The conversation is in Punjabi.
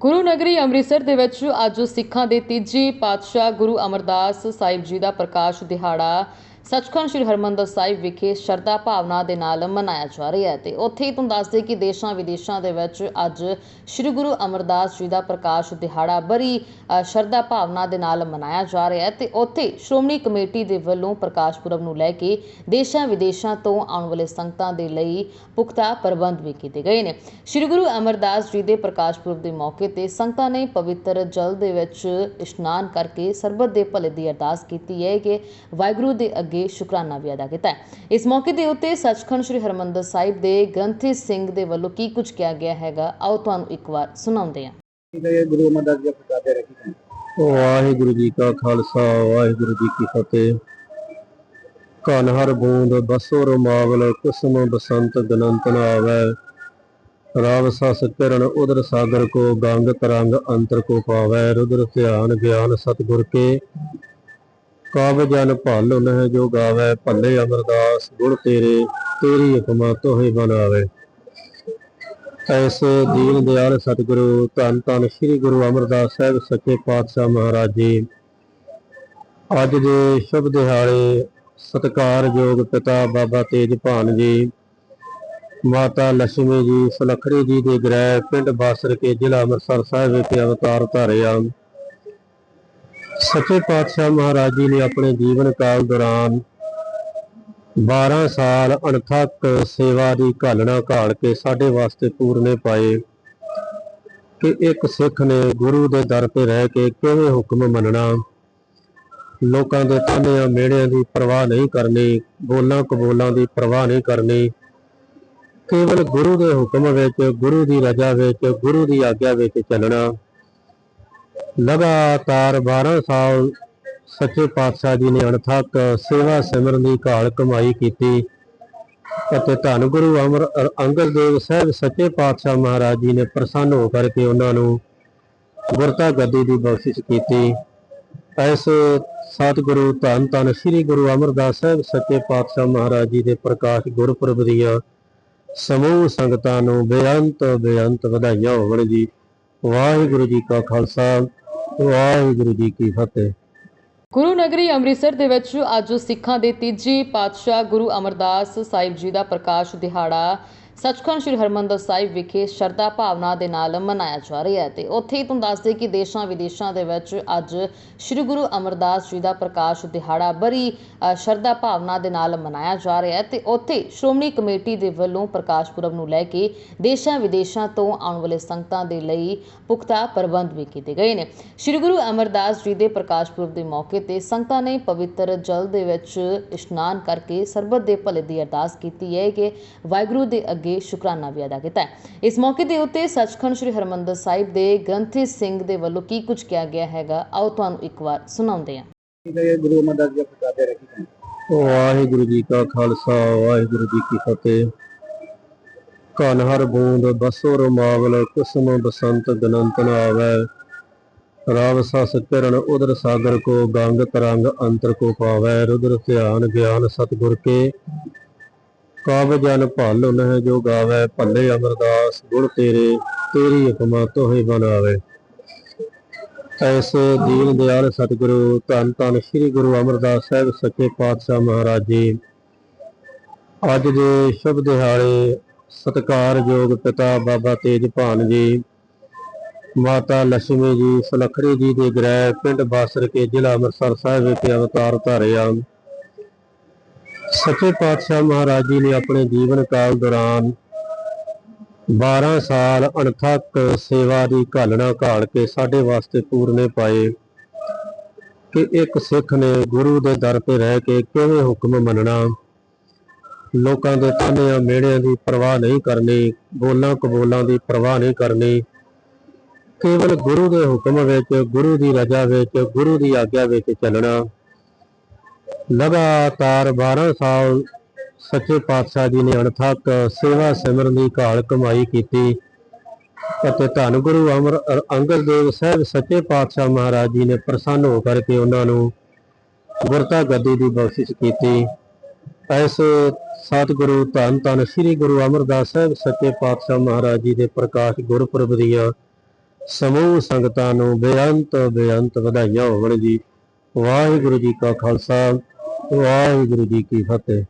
ਗੁਰੂ ਨਗਰੀ ਅੰਮ੍ਰਿਤਸਰ ਦੇ ਵਿੱਚ ਅੱਜ ਸਿੱਖਾਂ ਦੇ ਤੀਜੇ ਪਾਤਸ਼ਾਹ ਗੁਰੂ ਅਮਰਦਾਸ ਸਾਹਿਬ ਜੀ ਦਾ ਪ੍ਰਕਾਸ਼ ਦਿਹਾੜਾ ਸੱਚਖੰਡ ਸ੍ਰੀ ਹਰਮੰਦਰ ਸਾਹਿਬ ਵਿਖੇ ਸ਼ਰਧਾ ਭਾਵਨਾ ਦੇ ਨਾਲ ਮਨਾਇਆ ਜਾ ਰਿਹਾ ਹੈ ਤੇ ਉੱਥੇ ਹੀ ਤੁਹਾਨੂੰ ਦੱਸਦੇ ਕਿ ਦੇਸ਼ਾਂ ਵਿਦੇਸ਼ਾਂ ਦੇ ਵਿੱਚ ਅੱਜ ਸ੍ਰੀ ਗੁਰੂ ਅਮਰਦਾਸ ਜੀ ਦਾ ਪ੍ਰਕਾਸ਼ ਦਿਹਾੜਾ ਬੜੀ ਸ਼ਰਧਾ ਭਾਵਨਾ ਦੇ ਨਾਲ ਮਨਾਇਆ ਜਾ ਰਿਹਾ ਹੈ ਤੇ ਉੱਥੇ ਸ਼੍ਰੋਮਣੀ ਕਮੇਟੀ ਦੇ ਵੱਲੋਂ ਪ੍ਰਕਾਸ਼ ਪੁਰਬ ਨੂੰ ਲੈ ਕੇ ਦੇਸ਼ਾਂ ਵਿਦੇਸ਼ਾਂ ਤੋਂ ਆਉਣ ਵਾਲੇ ਸੰਗਤਾਂ ਦੇ ਲਈ ਪੁਖਤਾ ਪ੍ਰਬੰਧ ਵੀ ਕੀਤੇ ਗਏ ਨੇ। ਸ੍ਰੀ ਗੁਰੂ ਅਮਰਦਾਸ ਜੀ ਦੇ ਪ੍ਰਕਾਸ਼ ਪੁਰਬ ਦੇ ਮੌਕੇ ਤੇ ਸੰਗਤਾਂ ਨੇ ਪਵਿੱਤਰ ਜਲ ਦੇ ਵਿੱਚ ਇਸ਼ਨਾਨ ਕਰਕੇ ਸਰਬਤ ਦੇ ਭਲੇ ਦੀ ਅਰਦਾਸ ਕੀਤੀ ਹੈ ਕਿ ਵਾਹਿਗੁਰੂ ਦੇ ਅੱਗੇ ਸ਼ੁਕਰਾਨਾ ਵੀ ਅਦਾ ਕੀਤਾ ਹੈ। ਇਸ ਮੌਕੇ ਦੇ ਉੱਤੇ ਸੱਚਖੰਡ ਸ੍ਰੀ ਹਰਮੰਦਰ ਸਾਹਿਬ ਦੇ ਗ੍ਰੰਥੀ ਸਿੰਘ ਦੇ ਵੱਲੋਂ ਕੀ ਕੁਝ ਕਿਹਾ ਗਿਆ ਹੈਗਾ ਆਓ ਤੁਹਾਨੂੰ ਇੱਕ ਵਾਰ ਸੁਣਾਉਂਦੇ ਹਾਂ। ਇਹ ਗੁਰੂ ਅਮਰਦਾਸ ਜੀ ਪ੍ਰਕਾਸ਼ ਰੱਖੀ ਹੈ ਵਾਹਿਗੁਰੂ ਜੀ ਕਾ ਖਾਲਸਾ ਵਾਹਿਗੁਰੂ ਜੀ ਕੀ ਫਤਿਹ। ਕਨ ਹਰ ਬੂੰਦ ਬਸੋ ਰਮਾਵਲ ਕੁਸਮ ਬਸੰਤ ਗਨੰਤ ਨ ਆਵੈ ਰਾਵ ਸਸ ਕਿਰਨ ਉਦਰ ਸਾਗਰ ਕੋ ਗੰਗ ਤਰੰਗ ਅੰਤਰ ਕੋ ਪਾਵੈ। ਰੁਦਰ ਧਿਆਨ ਗਿਆਨ ਸਤਿਗੁਰ ਕੇ ਕਾਬ ਜਨ ਭਲ ਨਹਿ ਜੋ ਗਾਵੈ, ਭੱਲੇ ਅਮਰਦਾਸ ਗੁਣ ਤੇਰੇ, ਤੇਰੀ ਹੁਕਮਾ ਤੋਹਿ ਬਨਾਵੇ। ਐਸੇ ਦੀਨ ਦਿਆਲ ਸਤਿਗੁਰੂ, ਧੰਨ ਧੰਨ ਸ੍ਰੀ ਗੁਰੂ ਅਮਰਦਾਸ ਸਾਹਿਬ ਸੱਚੇ ਪਾਤਸ਼ਾਹ ਮਹਾਰਾਜ। ਜੀ ਅੱਜ ਦੇ ਸ਼ੁਭ ਦਿਹਾੜੇ ਸਤਿਕਾਰਯੋਗ ਪਿਤਾ ਬਾਬਾ ਤੇਜਭਾਨ ਜੀ, ਮਾਤਾ ਲక్ష్ਮੀ ਜੀ, ਸੁਲਖੜੀ ਜੀ ਦੇ ਗ੍ਰਹਿ ਪਿੰਡ ਬਾਸਰ ਕੇ ਜ਼ਿਲ੍ਹਾ ਅੰਮ੍ਰਿਤਸਰ ਸਾਹਿਬ ਵਿਖੇ ਅਵਤਾਰ ਧਾਰਿਆ ਸੱਚੇ ਪਾਤਸ਼ਾਹ ਮਹਾਰਾਜ ਜੀ ਨੇ ਆਪਣੇ ਜੀਵਨ ਕਾਲ ਦੌਰਾਨ 12 ਸਾਲ ਅਣਥੱਕ ਸੇਵਾ ਦੀ ਘਾਲਣਾ ਘਾਲ ਕੇ ਸਾਡੇ ਵਾਸਤੇ ਪੂਰਨੇ ਪਾਏ ਕਿ ਇੱਕ ਸਿੱਖ ਨੇ ਗੁਰੂ ਦੇ ਦਰ ਤੇ ਰਹਿ ਕੇ ਕਿਵੇਂ ਹੁਕਮ ਮੰਨਣਾ? ਲੋਕਾਂ ਦੇ ਤਾਨਿਆਂ ਮਿਹਣਿਆਂ ਦੀ ਪਰਵਾਹ ਨਹੀਂ ਕਰਨੀ, ਬੋਲਾਂ ਕਬੋਲਾਂ ਦੀ ਪਰਵਾਹ ਨਹੀਂ ਕਰਨੀ। ਕੇਵਲ ਗੁਰੂ ਦੇ ਹੁਕਮ ਵਿੱਚ, ਗੁਰੂ ਦੀ ਰਜ਼ਾ ਵਿੱਚ, ਗੁਰੂ ਦੀ ਆਗਿਆ ਵਿੱਚ ਚੱਲਣਾ। ਲਗਾਤਾਰ 12 ਸਾਲ ਸੱਚੇ ਪਾਤਸ਼ਾਹ ਜੀ ਨੇ ਅਣਥੱਕ ਸੇਵਾ ਸਿਮਰਨ ਦੀ ਘਾਲ ਕਮਾਈ ਕੀਤੀ ਅਤੇ ਧੰਨ ਗੁਰੂ ਅਮਰ ਅੰਗਦ ਦੇਵ ਸਾਹਿਬ ਸੱਚੇ ਪਾਤਸ਼ਾਹ ਮਹਾਰਾਜ ਜੀ ਨੇ ਪ੍ਰਸੰਨ ਹੋ ਕਰਕੇ ਉਹਨਾਂ ਨੂੰ ਗੁਰਤਾ ਗੱਦੀ ਦੀ ਬਖਸ਼ਿਸ਼ ਕੀਤੀ। ਐਸੇ ਸਤਿਗੁਰੂ ਧੰਨ ਧੰਨ ਸ੍ਰੀ ਗੁਰੂ ਅਮਰਦਾਸ ਸਾਹਿਬ ਸੱਚੇ ਪਾਤਸ਼ਾਹ ਮਹਾਰਾਜ ਜੀ ਦੇ ਪ੍ਰਕਾਸ਼ ਗੁਰਪੁਰਬ ਦੀਆਂ ਸਮੂਹ ਸੰਗਤਾਂ ਨੂੰ ਬੇਅੰਤ ਬੇਅੰਤ ਵਧਾਈਆਂ ਹੋਵਣ ਜੀ। ਵਾਹਿਗੁਰੂ ਜੀ ਕਾ ਖਾਲਸਾ। ਵਾਹਿਗੁਰੂ ਜੀ ਕੀ ਫਤਿਹ। ਗੁਰੂ ਨਗਰੀ ਅੰਮ੍ਰਿਤਸਰ ਦੇ ਵਿੱਚ ਅੱਜ ਸਿੱਖਾਂ ਦੇ ਤੀਜੇ ਪਾਤਸ਼ਾਹ ਗੁਰੂ ਅਮਰਦਾਸ ਸਾਹਿਬ ਜੀ ਦਾ ਪ੍ਰਕਾਸ਼ ਦਿਹਾੜਾ ਸੱਚਖੰਡ ਸ੍ਰੀ ਹਰਮੰਦਰ ਸਾਹਿਬ ਵਿਖੇ ਸ਼ਰਧਾ ਭਾਵਨਾ ਦੇ ਨਾਲ ਮਨਾਇਆ ਜਾ ਰਿਹਾ ਹੈ ਤੇ ਉੱਥੇ ਹੀ ਤੁਹਾਨੂੰ ਦੱਸਦੇ ਕਿ ਦੇਸ਼ਾਂ ਵਿਦੇਸ਼ਾਂ ਦੇ ਵਿੱਚ ਅੱਜ ਸ੍ਰੀ ਗੁਰੂ ਅਮਰਦਾਸ ਜੀ ਦਾ ਪ੍ਰਕਾਸ਼ ਦਿਹਾੜਾ ਬੜੀ ਸ਼ਰਧਾ ਭਾਵਨਾ ਦੇ ਨਾਲ ਮਨਾਇਆ ਜਾ ਰਿਹਾ ਹੈ ਤੇ ਉੱਥੇ ਸ਼੍ਰੋਮਣੀ ਕਮੇਟੀ ਦੇ ਵੱਲੋਂ ਪ੍ਰਕਾਸ਼ ਪੁਰਬ ਨੂੰ ਲੈ ਕੇ ਦੇਸ਼ਾਂ ਵਿਦੇਸ਼ਾਂ ਤੋਂ ਆਉਣ ਵਾਲੇ ਸੰਗਤਾਂ ਦੇ ਲਈ ਪੁਖਤਾ ਪ੍ਰਬੰਧ ਵੀ ਕੀਤੇ ਗਏ ਨੇ। ਸ੍ਰੀ ਗੁਰੂ ਅਮਰਦਾਸ ਜੀ ਦੇ ਪ੍ਰਕਾਸ਼ ਪੁਰਬ ਦੇ ਮੌਕੇ ਤੇ ਸੰਗਤਾਂ ਨੇ ਪਵਿੱਤਰ ਜਲ ਦੇ ਵਿੱਚ ਇਸ਼ਨਾਨ ਕਰਕੇ ਸਰਬਤ ਦੇ ਭਲੇ ਦੀ ਅਰਦਾਸ ਕੀਤੀ ਹੈ ਕਿ ਵਾਹਿਗੁਰੂ ਦੇ ਅੱਗੇ ਸ਼ੁਕਰਾਨਾ ਵੀ ਅਦਾ ਕੀਤਾ ਇਸ ਮੌਕੇ ਦੇ ਉੱਤੇ ਸੱਚਖੰਡ ਸ੍ਰੀ ਹਰਮੰਦਰ ਸਾਹਿਬ ਦੇ ਗ੍ਰੰਥੀ ਸਿੰਘ ਦੇ ਵੱਲੋਂ ਕੀ ਕੁਝ ਕਿਹਾ ਗਿਆ ਹੈਗਾ, ਆਓ ਤੁਹਾਨੂੰ ਇੱਕ ਵਾਰ ਸੁਣਾਉਂਦੇ ਹਾਂ। ਗੁਰੂ ਅਮਰਦਾਸ ਜੀ ਪ੍ਰਕਾਸ਼ ਰੱਖੀ ਹੈ ਵਾਹਿਗੁਰੂ ਜੀ ਕਾ ਖਾਲਸਾ, ਵਾਹਿਗੁਰੂ ਜੀ ਕੀ ਫਤਿਹ। ਕਨ ਹਰ ਬੂੰਦ ਬਸੋ ਰਮਾਵਲ ਕੁਸਮ ਬਸੰਤ ਗਨੰਤ ਨ ਆਵੈ। ਰਾਵ ਸਸ ਕਿਰਨ ਉਦਰ ਸਾਗਰ ਕੋ, ਗੰਗ ਤਰੰਗ ਅੰਤਰ ਕੋ ਪਾਵੈ। ਰੁਦਰ ਧਿਆਨ, ਗਿਆਨ ਸਤਿਗੁਰ ਕੇ। ਕਾਬ ਜਨ ਭਲ ਨਹਿ ਜੋ ਗਾਵੈ, ਭੱਲੇ ਅਮਰਦਾਸ, ਗੁਣ ਤੇਰੇ, ਤੇਰੀ ਹੁਕਮਾ ਤੋਹਿ ਬਨਾਵੇ ਐਸੇ ਦੀਨ ਦਿਆਲ ਸਤਿਗੁਰੂ, ਧੰਨ ਧੰਨ ਸ੍ਰੀ ਗੁਰੂ ਅਮਰਦਾਸ ਸਾਹਿਬ ਸੱਚੇ ਪਾਤਸ਼ਾਹ ਮਹਾਰਾਜ। ਜੀ ਅੱਜ ਦੇ ਸ਼ੁਭ ਦਿਹਾੜੇ ਸਤਿਕਾਰਯੋਗ ਪਿਤਾ ਬਾਬਾ ਤੇਜਭਾਨ ਜੀ, ਮਾਤਾ ਲక్ష్ਮੀ ਜੀ, ਸੁਲਖੜੀ ਜੀ ਦੇ ਗ੍ਰਹਿ ਪਿੰਡ ਬਾਸਰ ਕੇ ਜ਼ਿਲ੍ਹਾ ਅੰਮ੍ਰਿਤਸਰ ਸਾਹਿਬ ਵਿਖੇ ਅਵਤਾਰ ਧਾਰਿਆ। ਸੱਚੇ ਪਾਤਸ਼ਾਹ ਮਹਾਰਾਜ ਜੀ ਨੇ ਆਪਣੇ ਜੀਵਨ ਕਾਲ ਦੌਰਾਨ 12 ਸਾਲ ਅਣਥੱਕ ਸੇਵਾ ਦੀ ਘਾਲਣਾ ਘਾਲ ਕੇ ਸਾਡੇ ਵਾਸਤੇ ਪੂਰਨੇ ਪਾਏ ਕਿ ਇੱਕ ਸਿੱਖ ਨੇ ਗੁਰੂ ਦੇ ਦਰ ਤੇ ਰਹਿ ਕੇ ਕਿਵੇਂ ਹੁਕਮ ਮੰਨਣਾ, ਲੋਕਾਂ ਦੇ ਤਾਨਿਆਂ ਮਿਹਣਿਆਂ ਦੀ ਪਰਵਾਹ ਨਹੀਂ ਕਰਨੀ, ਬੋਲਾਂ ਕਬੋਲਾਂ ਦੀ ਪਰਵਾਹ ਨਹੀਂ ਕਰਨੀ, ਕੇਵਲ ਗੁਰੂ ਦੇ ਹੁਕਮ ਵਿੱਚ, ਗੁਰੂ ਦੀ ਰਜ਼ਾ ਵਿੱਚ, ਗੁਰੂ ਦੀ ਆਗਿਆ ਵਿੱਚ ਚੱਲਣਾ। ਲਗਾਤਾਰ 12 ਸਾਲ ਸੱਚੇ ਪਾਤਸ਼ਾਹ ਜੀ ਨੇ ਅਣਥੱਕ ਸੇਵਾ ਸਿਮਰਨ ਦੀ ਘਾਲ ਕਮਾਈ ਕੀਤੀ ਅਤੇ ਧੰਨ ਗੁਰੂ ਅਮਰ ਅੰਗਦ ਦੇਵ ਸਾਹਿਬ ਸੱਚੇ ਪਾਤਸ਼ਾਹ ਮਹਾਰਾਜ ਜੀ ਨੇ ਪ੍ਰਸੰਨ ਹੋ ਕਰਕੇ ਉਹਨਾਂ ਨੂੰ ਗੁਰਤਾ ਗੱਦੀ ਦੀ ਬਖਸ਼ਿਸ਼ ਕੀਤੀ। ਐਸੇ ਸਤਿਗੁਰੂ ਧੰਨ ਧੰਨ ਸ੍ਰੀ ਗੁਰੂ ਅਮਰਦਾਸ ਸਾਹਿਬ ਸੱਚੇ ਪਾਤਸ਼ਾਹ ਮਹਾਰਾਜ ਜੀ ਦੇ ਪ੍ਰਕਾਸ਼ ਗੁਰਪੁਰਬ ਦੀਆਂ ਸਮੂਹ ਸੰਗਤਾਂ ਨੂੰ ਬੇਅੰਤ ਬੇਅੰਤ ਵਧਾਈਆਂ ਹੋਵਣ ਜੀ। ਵਾਹਿਗੁਰੂ ਜੀ ਕਾ ਖਾਲਸਾ। ਵਾਹਿਗੁਰੂ ਜੀ ਕੀ ਫਤਿਹ।